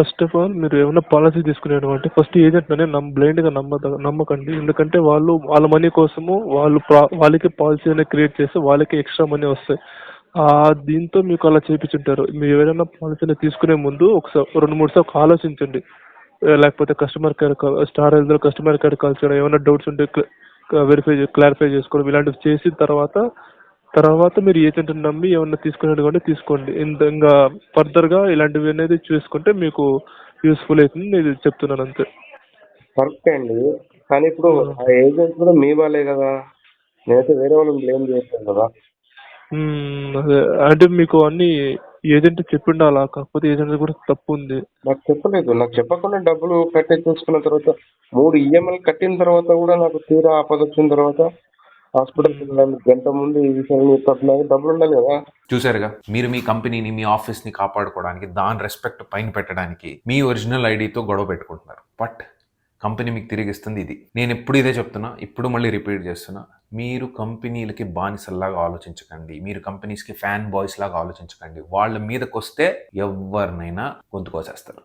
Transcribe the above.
First of all మీరు ఏమైనా policy తీసుకునేది అంటే ఫస్ట్ ఏజెంట్ అనే నమ్ బ్లైండ్గా నమ్మ నమ్మకండి. ఎందుకంటే వాళ్ళు వాళ్ళ మనీ కోసము వాళ్ళు ప్రా- వాళ్ళకి పాలసీ అనేది క్రియేట్ చేస్తే వాళ్ళకి ఎక్స్ట్రా మనీ వస్తాయి. ఆ దీంతో మీకు అలా చేపించుంటారు. మీరు ఏదైనా పాలసీని తీసుకునే ముందు ఒకసారి రెండు మూడు సార్లు ఆలోచించండి. లేకపోతే కస్టమర్ కేర్ కాల్ స్టార్ హెల్త్లో కస్టమర్ కేర్ కాల్ చేయడం ఏమైనా డౌట్స్ ఉంటే వెరిఫై క్లారిఫై చేసుకోవడం ఇలాంటివి చేసిన తర్వాత తర్వాత మీరు ఏజెంట్ నమ్మి ఏమన్నా తీసుకునేది కూడా తీసుకోండి. ఇంకా ఫర్దర్గా ఇలాంటివి అనేది చూసుకుంటే మీకు యూస్ఫుల్ అవుతుంది. నేను చెప్తున్నాను అంతే. కరెక్ట్ అండి. కానీ ఇప్పుడు ఆ ఏజెంట్ కూడా మీ వాళ్ళే కదా. నేనైతే వేరే వాళ్ళని బ్లేమ్ చేయట్లేదు కదా. మ్మ్, అదే. అంటే మీకు అన్ని ఏజెంట్ చెప్పిండాలా? కాకపోతే ఏజెంట్ కూడా తప్పు ఉంది. నాకు చెప్పలేదు. నాకు చెప్పకుండా డబ్బులు కట్టేసుకున్న తర్వాత మూడు ఈఎంఐలు కట్టిన తర్వాత కూడా నాకు తీరా ఆపద వచ్చిన తర్వాత హాస్పిటల్కి వెళ్ళడానికి గంట ముందు ఈ విషయాన్ని చెప్పడానికి డబ్బులు ఉండాలి కదా. చూసారుగా మీరు మీ కంపెనీని మీ ఆఫీస్ని కాపాడుకోవడానికి దాని రెస్పెక్ట్ పైన పెట్టడానికి మీ ఒరిజినల్ ఐడితో గొడవ పెట్టుకుంటున్నారు. బట్ కంపెనీ మీకు తిరిగి ఇస్తుంది ఇది. నేను ఎప్పుడు ఇదే చెప్తున్నా ఇప్పుడు మళ్ళీ రిపీట్ చేస్తున్నా. మీరు కంపెనీలకి బానిసల్లాగా ఆలోచించకండి. మీరు కంపెనీస్కి ఫ్యాన్ బాయ్స్ లాగా ఆలోచించకండి. వాళ్ళ మీదకి వస్తే ఎవరినైనా గొంతుకోసేస్తారు